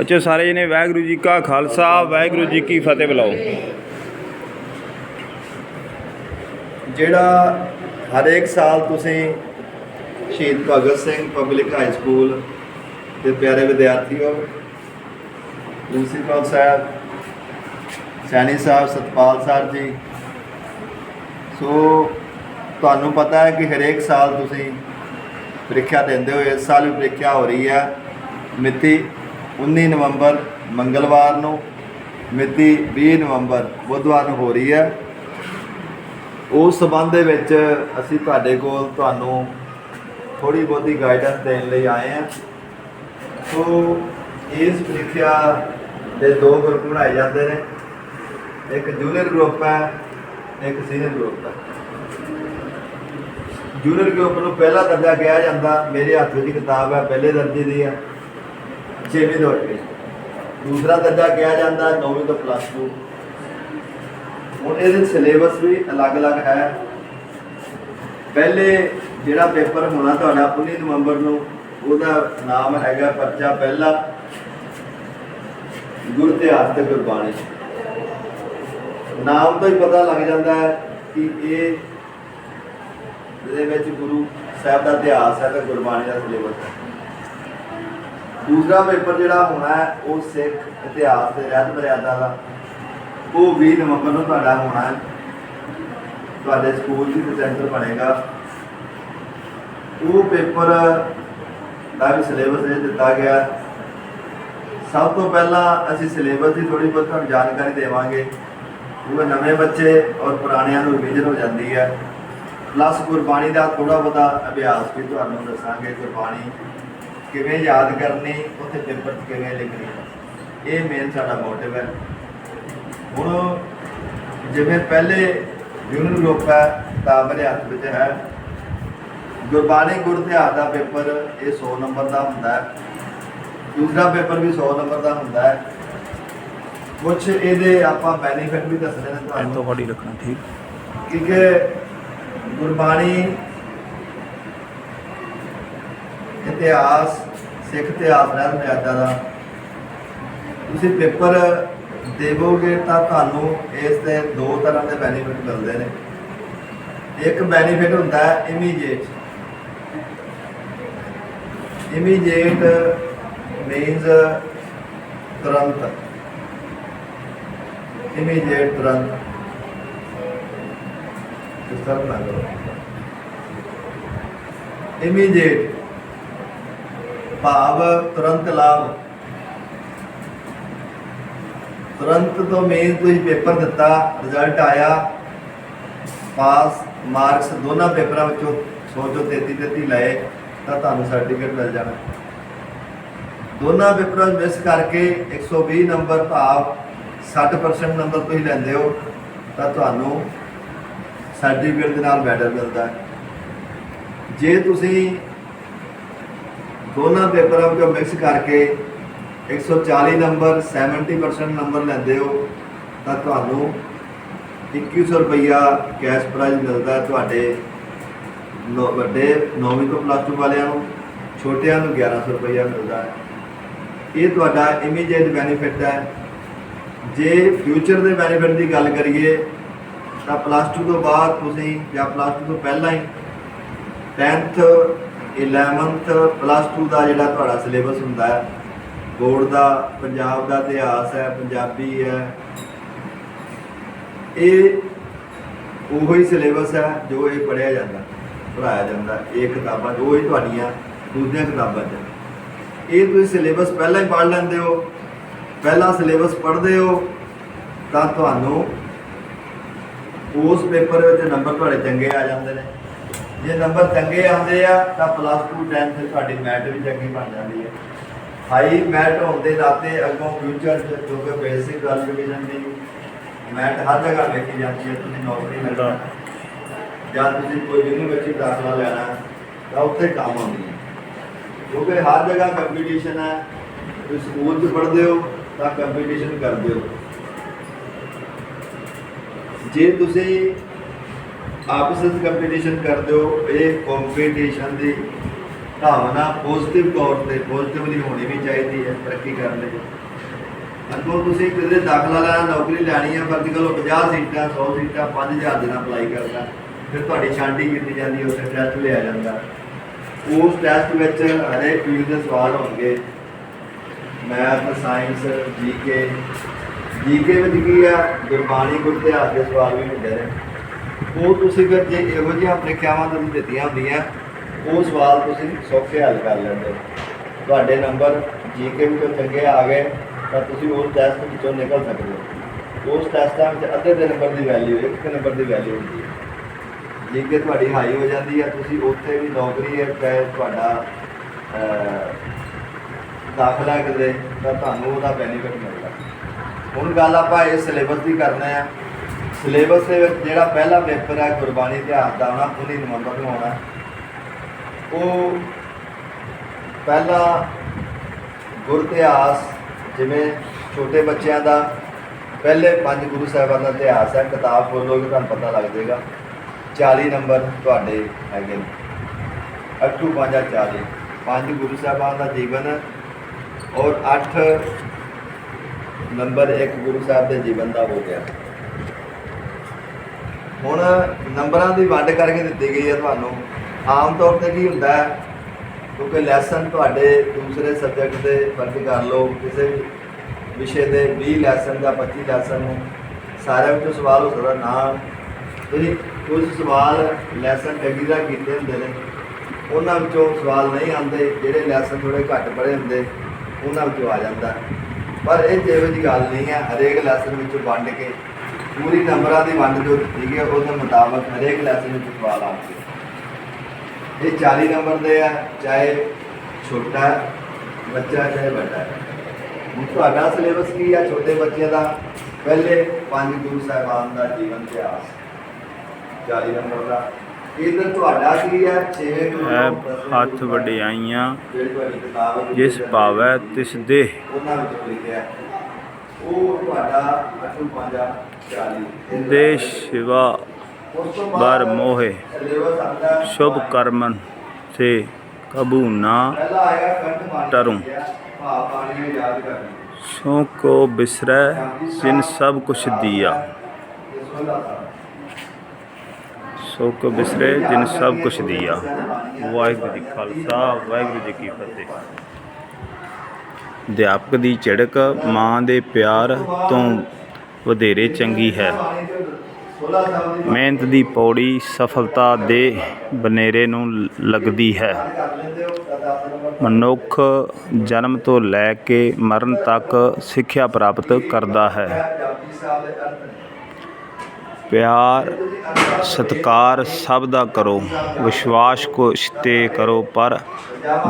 ਅੱਛਾ, ਸਾਰੇ ਜਣੇ ਵਾਹਿਗੁਰੂ ਜੀ ਕਾ ਖਾਲਸਾ, ਵਾਹਿਗੁਰੂ ਜੀ ਕੀ ਫਤਿਹ ਬੁਲਾਓ। ਜਿਹੜਾ ਹਰੇਕ ਸਾਲ ਤੁਸੀਂ Shaheed Bhagat Singh public high school ਦੇ ਪਿਆਰੇ ਵਿਦਿਆਰਥੀਓ, ਪ੍ਰਿੰਸੀਪਲ ਸਾਹਿਬ, ਸੈਣੀ ਸਾਹਿਬ, ਸਤਪਾਲ ਸਰ ਜੀ, ਸੋ ਤੁਹਾਨੂੰ ਪਤਾ ਹੈ ਕਿ ਹਰੇਕ ਸਾਲ ਤੁਸੀਂ ਪ੍ਰੀਖਿਆ ਦਿੰਦੇ ਹੋ, ਇਸ ਸਾਲ ਵੀ ਪ੍ਰੀਖਿਆ ਹੋ ਰਹੀ ਹੈ ਮਿਤੀ 19 ਨਵੰਬਰ ਮੰਗਲਵਾਰ ਨੂੰ, ਮਿਤੀ 20 ਨਵੰਬਰ ਬੁੱਧਵਾਰ ਨੂੰ ਹੋ ਰਹੀ ਹੈ। ਉਸ ਸਬੰਧ ਦੇ ਵਿੱਚ ਅਸੀਂ ਤੁਹਾਡੇ ਕੋਲ ਤੁਹਾਨੂੰ ਥੋੜੀ ਬਹੁਤੀ ਗਾਈਡੈਂਸ ਦੇਣ ਲਈ ਆਏ ਹਾਂ। ਸੋ ਇਸ ਪ੍ਰੀਖਿਆ ਦੇ ਦੋ ਗਰੁੱਪ ਬਣਾਏ ਜਾਂਦੇ ਨੇ। ਇੱਕ ਜੂਨੀਅਰ ਗਰੁੱਪ ਹੈ, ਇੱਕ ਸੀਨੀਅਰ ਗਰੁੱਪ ਹੈ। ਜੂਨੀਅਰ ਗਰੁੱਪ ਨੂੰ ਪਹਿਲਾ ਦਰਜਾ ਕਿਹਾ ਜਾਂਦਾ, ਮੇਰੇ ਹੱਥ ਵਿੱਚ ਕਿਤਾਬ ਹੈ, ਪਹਿਲੇ ਦਰਜੇ ਦੀ ਹੈ। 6ਵੀਂ ਤੋਂ ਅੱਗੇ ਦੂਸਰਾ ਦਰਜਾ ਕਿਹਾ ਜਾਂਦਾ 9ਵੀਂ ਤੋਂ ਪਲੱਸ 2 ਹੁਣ ਇਹਦੇ ਸਿਲੇਬਸ ਵੀ ਅਲੱਗ-ਅਲੱਗ ਹੈ। ਪਹਿਲੇ ਜਿਹੜਾ ਪੇਪਰ ਹੋਣਾ ਤੁਹਾਡਾ 19 ਨਵੰਬਰ ਨੂੰ, ਉਹਦਾ ਨਾਮ ਹੈਗਾ ਪਰਚਾ ਪਹਿਲਾ ਗੁਰ ਇਤਿਹਾਸ ਤੇ ਗੁਰਬਾਣੀ। ਨਾਮ ਤੋਂ ਹੀ ਪਤਾ ਲੱਗ ਜਾਂਦਾ ਹੈ ਕਿ ਇਹ ਇਹਦੇ ਵਿੱਚ ਗੁਰੂ ਸਾਹਿਬ ਦਾ ਇਤਿਹਾਸ ਹੈ ਤੇ ਗੁਰਬਾਣੀ ਦਾ ਸਿਲੇਬਸ ਹੈ। ਦੂਸਰਾ ਪੇਪਰ ਜਿਹੜਾ ਹੋਣਾ ਹੈ, ਉਹ ਸਿੱਖ ਇਤਿਹਾਸ ਦੇ ਰਹਿਤ ਮਰਿਆਦਾ ਦਾ, ਉਹ 20 ਨਵੰਬਰ ਨੂੰ ਤੁਹਾਡਾ ਹੋਣਾ ਹੈ। ਤੁਹਾਡੇ ਸਕੂਲ ਦੀ ਸੈਂਟਰ ਬਣੇਗਾ। ਉਹ ਪੇਪਰ ਦਾ ਵੀ ਸਿਲੇਬਸ ਇਹ ਦਿੱਤਾ ਗਿਆ। ਸਭ ਤੋਂ ਪਹਿਲਾਂ ਅਸੀਂ ਸਿਲੇਬਸ ਦੀ ਥੋੜੀ ਬਹੁਤ ਤੁਹਾਨੂੰ ਜਾਣਕਾਰੀ ਦੇਵਾਂਗੇ। ਉਹ ਨਵੇਂ ਬੱਚੇ ਔਰ ਪੁਰਾਣਿਆਂ ਨੂੰ ਰਿਵੀਜ਼ਨ ਹੋ ਜਾਂਦੀ ਹੈ। ਪਲੱਸ ਗੁਰਬਾਣੀ ਦਾ ਥੋੜਾ ਬਹੁਤਾ ਅਭਿਆਸ ਵੀ ਤੁਹਾਨੂੰ ਦੱਸਾਂਗੇ, ਗੁਰਬਾਣੀ ਕਿਵੇਂ ਯਾਦ ਕਰਨੀ ਉੱਥੇ ਪੇਪਰ 'ਚ ਕਿਵੇਂ ਲਿਖਣੀ। ਇਹ ਮੇਨ ਸਾਡਾ ਮੋਟਿਵ ਹੈ। ਹੁਣ ਜਿਵੇਂ ਪਹਿਲੇ ਯੂਨੀਅਨ ਗਰੁੱਪ ਹੈ ਤਾਂ ਮੇਰੇ ਹੱਥ ਵਿੱਚ ਹੈ। ਗੁਰਬਾਣੀ ਗੁਰ ਇਤਿਹਾਸ ਦਾ ਪੇਪਰ ਇਹ 100 ਨੰਬਰ ਦਾ ਹੁੰਦਾ ਹੈ। ਦੂਸਰਾ ਪੇਪਰ ਵੀ 100 ਨੰਬਰ ਦਾ ਹੁੰਦਾ ਹੈ। ਕੁਝ ਇਹਦੇ ਆਪਾਂ ਬੈਨੀਫਿਟ ਵੀ ਦੱਸਣੇ ਨੇ ਤੁਹਾਨੂੰ। ਤੋਂ ਫੜੀ ਰੱਖਣਾ ਠੀਕ। ਕਿਉਂਕਿ ਗੁਰਬਾਣੀ ਇਤਿਹਾਸ, ਸਿੱਖ ਇਤਿਹਾਸ ਰਹਿ ਮਰਿਆਦਾ ਦਾ। ਤੁਸੀਂ ਪੇਪਰ ਦੇਵੋਗੇ ਤਾਂ ਤੁਹਾਨੂੰ ਇਸ ਦੇ ਦੋ ਤਰ੍ਹਾਂ ਦੇ ਬੈਨੀਫਿਟ ਮਿਲਦੇ ਨੇ। ਇੱਕ ਬੈਨੀਫਿਟ ਹੁੰਦਾ ਹੈ ਇਮੀਡੀਏਟ ਇਮੀਡੀਏਟ ਮੀਨਸ ਤੁਰੰਤ। ਇਮੀਡੀਏਟ ਤੁਰੰਤ। ਇਸ ਤਰ੍ਹਾਂ ਨਾ ਕਰੋ ਇਮੀਡੀਏਟ ਭਾਵ ਤੁਰੰਤ ਲਾਭ। ਤੁਰੰਤ ਤੋਂ ਮੇਨ ਤੁਸੀਂ ਪੇਪਰ ਦਿੱਤਾ ਰਿਜ਼ਲਟ ਆਇਆ। ਪਾਸ ਮਾਰਕਸ ਦੋਨਾਂ ਪੇਪਰਾਂ ਵਿੱਚੋਂ 100 ਚੋਂ 33 33 ਲਏ, ਤਾਂ ਤੁਹਾਨੂੰ ਸਰਟੀਫਿਕੇਟ ਮਿਲ ਜਾਣਾ। ਦੋਨਾਂ ਪੇਪਰਾਂ ਵਿੱਚ ਮਿਸ ਕਰਕੇ 120 ਨੰਬਰ ਭਾਵ 60% ਨੰਬਰ ਤੁਸੀਂ ਲੈਂਦੇ ਹੋ, ਤਾਂ ਤੁਹਾਨੂੰ ਸਰਟੀਫਿਕੇਟ ਦੇ ਨਾਲ ਮੈਡਲ ਮਿਲਦਾ। ਹੈ ਜੇ ਤੁਸੀਂ ਦੋਨਾਂ ਪੇਪਰਾਂ ਵਿੱਚੋਂ ਮਿਕਸ ਕਰਕੇ 140 ਨੰਬਰ 70% ਨੰਬਰ ਲੈਂਦੇ ਹੋ, ਤਾਂ ਤੁਹਾਨੂੰ 2100 ਰੁਪਈਆ ਕੈਸ਼ ਪ੍ਰਾਈਜ਼ ਮਿਲਦਾ ਤੁਹਾਡੇ ਨੌ- ਵੱਡੇ 9ਵੀਂ ਤੋਂ ਪਲੱਸ 2 ਵਾਲਿਆਂ ਨੂੰ, ਛੋਟਿਆਂ ਨੂੰ 1100 ਰੁਪਈਆ ਮਿਲਦਾ ਹੈ। ਇਹ ਤੁਹਾਡਾ ਇਮੀਡੀਏਟ ਬੈਨੀਫਿਟ ਹੈ। ਜੇ ਫਿਊਚਰ ਦੇ ਬੈਨੀਫਿਟ ਦੀ ਗੱਲ ਕਰੀਏ, ਤਾਂ ਪਲੱਸ 2 ਤੋਂ ਬਾਅਦ ਤੁਸੀਂ ਜਾਂ ਪਲੱਸ 2 ਤੋਂ ਪਹਿਲਾਂ ਹੀ 10th 11th ਪਲੱਸ 2 ਦਾ ਜਿਹੜਾ ਤੁਹਾਡਾ ਸਿਲੇਬਸ ਹੁੰਦਾ ਹੈ ਬੋਰਡ ਦਾ, ਪੰਜਾਬ ਦਾ ਇਤਿਹਾਸ ਹੈ, ਪੰਜਾਬੀ ਹੈ, ਇਹ ਉਹੀ ਸਿਲੇਬਸ ਹੈ ਜੋ ਇਹ ਪੜ੍ਹਿਆ ਜਾਂਦਾ, ਪੜ੍ਹਾਇਆ ਜਾਂਦਾ, ਇਹ ਕਿਤਾਬਾਂ ਜੋ ਹੀ ਤੁਹਾਡੀਆਂ ਦੂਜੀਆਂ ਕਿਤਾਬਾਂ 'ਚ ਇਹ ਤੁਸੀਂ ਸਿਲੇਬਸ ਪਹਿਲਾਂ ਹੀ ਪੜ੍ਹ ਲੈਂਦੇ ਹੋ, ਪਹਿਲਾਂ ਸਿਲੇਬਸ ਪੜ੍ਹਦੇ ਹੋ, ਤਾਂ ਤੁਹਾਨੂੰ ਉਸ ਪੇਪਰ ਵਿੱਚ ਨੰਬਰ ਤੁਹਾਡੇ ਚੰਗੇ ਆ ਜਾਂਦੇ ਨੇ। ਜੇ ਨੰਬਰ ਚੰਗੇ ਆਉਂਦੇ ਆ, ਤਾਂ ਪਲੱਸ 2 10th ਸਾਡੀ ਮੈਟ ਵੀ ਚੰਗੀ ਬਣ ਜਾਂਦੀ ਹੈ। ਹਾਈ ਮੈਟ ਹੋਣ ਦੇ ਨਾਤੇ ਅੱਗੋਂ ਫਿਊਚਰ ਚ ਕਿਉਂਕਿ ਕਿ ਬੇਸਿਕ ਕੁਆਲੀਫਿਕੇਸ਼ਨ ਦੀ ਮੈਟ ਹਰ ਜਗ੍ਹਾ ਵੇਖੀ ਜਾਂਦੀ ਹੈ, ਤੁਸੀਂ ਨੌਕਰੀ ਲੈਣਾ ਜਾਂ ਤੁਸੀਂ ਕੋਈ ਯੂਨੀਵਰਸਿਟੀ ਦਾਖਲਾ ਲੈਣਾ, ਤਾਂ ਉੱਥੇ ਕੰਮ ਆਉਂਦੀ ਹੈ। ਕਿਉਂਕਿ ਹਰ ਜਗ੍ਹਾ ਕੰਪੀਟੀਸ਼ਨ ਹੈ, ਤੁਸੀਂ ਸਕੂਲ 'ਚ ਪੜ੍ਹਦੇ ਹੋ, ਤਾਂ ਕੰਪੀਟੀਸ਼ਨ ਕਰਦੇ ਹੋ। ਜੇ ਤੁਸੀਂ ਆਪਸ ਵਿੱਚ ਕੰਪੀਟੀਸ਼ਨ ਕਰਦੇ ਹੋ, ਇਹ ਕੰਪੀਟੀਸ਼ਨ ਦੀ ਭਾਵਨਾ ਪੋਜ਼ਿਟਿਵ ਤੌਰ ਤੇ ਪੋਜ਼ਿਟਿਵਲੀ ਹੋਣੀ ਵੀ ਚਾਹੀਦੀ ਹੈ ਤਰੱਕੀ ਕਰਨ ਲਈ। ਅੱਗੋਂ ਤੁਸੀਂ ਕਿਤੇ ਦਾਖਲਾ ਲੈਣਾ, ਨੌਕਰੀ ਲੈਣੀ ਹੈ, ਪਰ ਕੋਲ 50 ਸੀਟਾਂ 100 ਸੀਟਾਂ 5000 ਦੇ ਨਾਲ ਅਪਲਾਈ ਕਰਦਾ। ਫਿਰ ਤੁਹਾਡੀ ਛਾਂਟੀ ਕੀਤੀ ਜਾਂਦੀ ਹੈ, ਉੱਥੇ ਟੈਸਟ ਲਿਆ ਜਾਂਦਾ। ਉਸ ਟੈਸਟ ਵਿੱਚ ਹਰੇਕ ਫੀਲਡ ਦੇ ਸਵਾਲ ਹੋਣਗੇ। ਮੈਥ ਸਾਇੰਸ ਜੀਕੇ ਜੀਕੇ ਵਿੱਚ ਕੀ ਆ? ਗੁਰਬਾਣੀ ਗੁਰ ਇਤਿਹਾਸ ਦੇ ਸਵਾਲ ਵੀ ਹੁੰਦੇ ਨੇ। ਉਹ ਤੁਸੀਂ ਫਿਰ ਜੇ ਇਹੋ ਜਿਹੀਆਂ ਪ੍ਰੀਖਿਆਵਾਂ ਤੁਹਾਨੂੰ ਦਿੱਤੀਆਂ ਹੁੰਦੀਆਂ, ਉਹ ਸਵਾਲ ਤੁਸੀਂ ਸੌਖੇ ਹੱਲ ਕਰ ਲੈਂਦੇ ਹੋ। ਤੁਹਾਡੇ ਨੰਬਰ ਜੀਕੇ ਵਿੱਚੋਂ ਚੰਗੇ ਆ ਗਏ, ਤਾਂ ਤੁਸੀਂ ਉਸ ਟੈਸਟ ਵਿੱਚੋਂ ਨਿਕਲ ਸਕਦੇ ਹੋ। ਉਸ ਟੈਸਟਾਂ ਵਿੱਚ ਅੱਧੇ ਦੇ ਨੰਬਰ ਦੀ ਵੈਲਿਊ ਇੱਕ ਨੰਬਰ ਦੀ ਵੈਲਿਊ ਹੁੰਦੀ ਹੈ। ਜੀਕੇ ਤੁਹਾਡੀ ਹਾਈ ਹੋ ਜਾਂਦੀ ਹੈ, ਤੁਸੀਂ ਉੱਥੇ ਵੀ ਨੌਕਰੀ ਹੈ, ਚਾਹੇ ਤੁਹਾਡਾ ਦਾਖਲਾ ਕਿਤੇ, ਤਾਂ ਤੁਹਾਨੂੰ ਉਹਦਾ ਬੈਨੀਫਿਟ ਮਿਲਦਾ। ਹੁਣ ਗੱਲ ਆਪਾਂ ਇਸ ਸਿਲੇਬਸ ਦੀ ਕਰਨਾ ਹੈ ਸਿਲੇਬਸ ਦੇ ਵਿੱਚ ਜਿਹੜਾ ਪਹਿਲਾ ਪੇਪਰ ਹੈ ਗੁਰਬਾਣੀ ਇਤਿਹਾਸ ਦਾ ਆਉਣਾ 19 ਨਵੰਬਰ ਨੂੰ ਆਉਣਾ ਉਹ ਪਹਿਲਾ ਗੁਰ ਇਤਿਹਾਸ, ਜਿਵੇਂ ਛੋਟੇ ਬੱਚਿਆਂ ਦਾ ਪਹਿਲੇ ਪੰਜ ਗੁਰੂ ਸਾਹਿਬਾਨ ਦਾ ਇਤਿਹਾਸ ਹੈ, ਕਿਤਾਬ ਖੋਲੋਗੇ ਤੁਹਾਨੂੰ ਪਤਾ ਲੱਗ ਜਾਏਗਾ। 40 ਨੰਬਰ ਤੁਹਾਡੇ ਹੈਗੇ ਨੇ। ਅੱਠੂ ਪੰਜਾ 40 ਪੰਜ ਗੁਰੂ ਸਾਹਿਬਾਨ ਦਾ ਜੀਵਨ ਔਰ 8 ਨੰਬਰ ਇੱਕ ਗੁਰੂ ਸਾਹਿਬ ਦੇ ਜੀਵਨ ਦਾ ਹੋ ਗਿਆ। ਹੁਣ ਨੰਬਰਾਂ ਦੀ ਵੰਡ ਕਰਕੇ ਦਿੱਤੀ ਗਈ ਹੈ ਤੁਹਾਨੂੰ। ਆਮ ਤੌਰ ਤੇ ਕੀ ਹੁੰਦਾ ਹੈ? ਕਿਉਂਕਿ ਲੈਸਨ ਤੁਹਾਡੇ ਦੂਸਰੇ ਸਬਜੈਕਟ ਦੇ ਫ਼ਰਕ ਕਰ ਲਓ। ਕਿਸੇ ਵੀ ਵਿਸ਼ੇ ਦੇ 20 ਲੈਸਨ ਜਾਂ 25 ਲੈਸਨ ਨੇ ਸਾਰਿਆਂ ਵਿੱਚੋਂ ਸਵਾਲ ਹੋ ਸਕਦਾ, ਨਾ। ਤੁਸੀਂ ਕੁਝ ਸਵਾਲ ਲੈਸਨ ਚੰਗੀ ਤਰ੍ਹਾਂ ਕੀਤੇ ਹੁੰਦੇ ਨੇ, ਉਹਨਾਂ ਵਿੱਚੋਂ ਸਵਾਲ ਨਹੀਂ ਆਉਂਦੇ, ਜਿਹੜੇ ਲੈਸਨ ਥੋੜੇ ਘੱਟ ਪੜ੍ਹੇ ਹੁੰਦੇ, ਉਹਨਾਂ ਵਿੱਚੋਂ ਆ ਜਾਂਦਾ। ਪਰ ਇਹ ਜਿਹੋ ਜਿਹੀ ਗੱਲ ਨਹੀਂ ਹੈ, ਹਰੇਕ ਲੈਸਨ ਵਿੱਚੋਂ ਵੰਡ ਕੇ ਪੂਰੀ ਨੰਬਰਾਂ ਦੀ ਵੰਡ ਜੋ ਦਿੱਤੀ ਗਈ ਹੈ, ਉਹਦੇ ਮੁਤਾਬਕ ਹਰੇਕ ਲੈਸਨ ਵਿੱਚ ਸਵਾਲ ਆਉਂਦੇ ਇਹ 40 ਨੰਬਰ ਦੇ ਆ ਚਾਹੇ ਛੋਟਾ ਬੱਚਾ ਚਾਹੇ ਵੱਡਾ ਹੈ। ਹੁਣ ਤੁਹਾਡਾ ਸਿਲੇਬਸ ਕੀ ਆ ਛੋਟੇ ਬੱਚਿਆਂ ਦਾ? ਪਹਿਲੇ ਪੰਜ ਗੁਰੂ ਸਾਹਿਬਾਨ ਦਾ ਜੀਵਨ ਇਤਿਹਾਸ 40 ਨੰਬਰ ਦਾ। ਇਧਰ ਤੁਹਾਡਾ ਕੀ ਹੈ 6 ਗੁਰੂ ਹੱਥ ਵਡਿਆਈਆਂ ਜਿਸ ਭਾਵੈ ਤਿਸ ਦੇ ਉਹਨਾਂ ਵਿੱਚ ਲਿਖਿਆ। ਉਹ ਤੁਹਾਡਾ ਅਠੂ ਪੰਜਾ 40 ਦੇ ਸ਼ਿਵਾ ਬਰ ਮੋਹੇ ਸ਼ੁਭ ਕਰਮਨ ਸੇ ਕਬੂ ਨਾ ਟਰੂੰ। ਸੋ ਕੋ ਬਿਸਰੈ ਜਿਨ ਸਭ ਕੁਛ ਦੀਆ। ਸੋ ਕੋ ਬਿਸਰੈ ਜਿਨ ਸਭ ਕੁਛ ਦੀਆ। ਵਾਹਿਗੁਰੂ ਜੀ ਖਾਲਸਾ ਵਾਹਿਗੁਰੂ ਜੀ ਕੀ ਫਤਿਹ। ਅਧਿਆਪਕ ਦੀ ਝਿੜਕ ਮਾਂ ਦੇ ਪਿਆਰ ਤੋਂ ਵਧੇਰੇ ਚੰਗੀ ਹੈ। ਮਿਹਨਤ ਦੀ ਪੌੜੀ ਸਫਲਤਾ ਦੇ ਬਨੇਰੇ ਨੂੰ ਲੱਗਦੀ ਹੈ। ਮਨੁੱਖ ਜਨਮ ਤੋਂ ਲੈ ਕੇ ਮਰਨ ਤੱਕ ਸਿੱਖਿਆ ਪ੍ਰਾਪਤ ਕਰਦਾ ਹੈ। ਪਿਆਰ, ਸਤਿਕਾਰ ਸਭ ਦਾ ਕਰੋ, ਵਿਸ਼ਵਾਸ ਕੁਛ ਤੇ ਕਰੋ, ਪਰ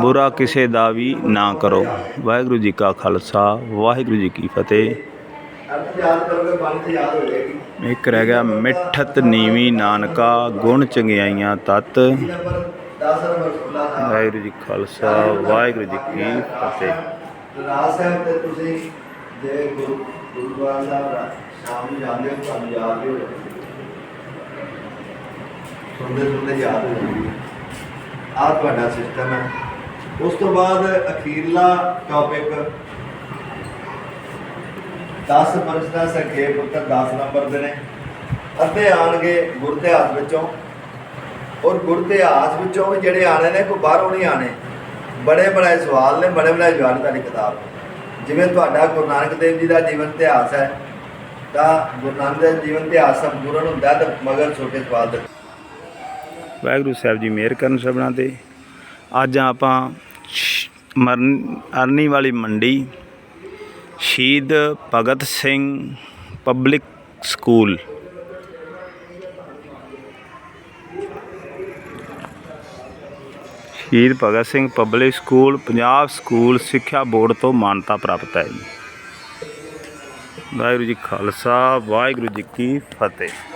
ਬੁਰਾ ਕਿਸੇ ਦਾ ਵੀ ਨਾ ਕਰੋ। ਵਾਹਿਗੁਰੂ ਜੀ ਕਾ ਖਾਲਸਾ, ਵਾਹਿਗੁਰੂ ਜੀ ਕੀ ਫਤਿਹ। ਇੱਕ ਰਹਿ ਗਿਆ ਮਿੱਠਤ ਨੀਵੀਂ ਨਾਨਕਾ, ਗੁਣ ਚੰਗਿਆਈਆਂ ਤਤ। ਵਾਹਿਗੁਰੂ ਜੀ ਕਾ ਖਾਲਸਾ, ਵਾਹਿਗੁਰੂ ਜੀ ਕੀ ਫਤਿਹ। ਰਾਜ ਸਾਹਿਬ ਤੇ ਤੁਸੀਂ ਜੇ ਗੁਰੂ ਗੁਰਦੁਆਰਾ ਸਾਹਿਬ ਸ਼ਾਮ ਨੂੰ ਜਾਂਦੇ ਹੋ, ਤੁਹਾਨੂੰ ਯਾਦ ਸੁਣਦੇ ਸੁਣਦੇ ਯਾਦ ਹੋ ਹੈ। ਆਹ ਤੁਹਾਡਾ ਸਿਸਟਮ ਹੈ। ਉਸ ਤੋਂ ਬਾਅਦ ਅਖੀਰਲਾ ਟੌਪਿਕ 10 ਪ੍ਰਸ਼ਨਾਂ ਸੰਖੇਪ ਉੱਤਰ 10 ਨੰਬਰ ਦੇ ਨੇ। ਅੱਧੇ ਆਣਗੇ ਗੁਰ ਇਤਿਹਾਸ ਵਿੱਚੋਂ। ਔਰ ਗੁਰ ਇਤਿਹਾਸ ਵਿੱਚੋਂ ਵੀ ਜਿਹੜੇ ਆਣੇ ਨੇ, ਕੋਈ ਬਾਹਰੋਂ ਨਹੀਂ ਆਣੇ ਬੜੇ ਬੜੇ ਸਵਾਲ ਨੇ, ਬੜੇ ਬੜੇ ਜਵਾਬ ਤੁਹਾਡੀ ਕਿਤਾਬ। ਜਿਵੇਂ ਤੁਹਾਡਾ ਗੁਰੂ ਨਾਨਕ ਦੇਵ ਜੀ ਦਾ ਜੀਵਨ ਇਤਿਹਾਸ ਹੈ, ਤਾਂ ਗੁਰੂ ਨਾਨਕ ਦੇਵ ਜੀਵਨ ਇਤਿਹਾਸ ਸੰਪੂਰਨ ਹੁੰਦਾ ਤਾਂ ਮਗਰ ਛੋਟੇ ਸਵਾਲ ਦੇ ਵਾਹਿਗੁਰੂ ਸਾਹਿਬ ਜੀ ਮਿਹਰ ਕਰਨ ਸਭਨਾਂ ਤੇ। ਅੱਜ ਆਪਾਂ ਸ਼- ਮਰਨ ਅਰਨੀ ਵਾਲੀ ਮੰਡੀ, ਸ਼ਹੀਦ ਭਗਤ Singh public school. Shaheed Bhagat Singh public school, Punjab school ਸਿੱਖਿਆ ਬੋਰਡ ਤੋਂ ਮਾਨਤਾ ਪ੍ਰਾਪਤ ਹੈ ਜੀ। ਵਾਹਿਗੁਰੂ ਜੀ ਖਾਲਸਾ, ਵਾਹਿਗੁਰੂ ਜੀ ਕੀ ਫਤਿਹ।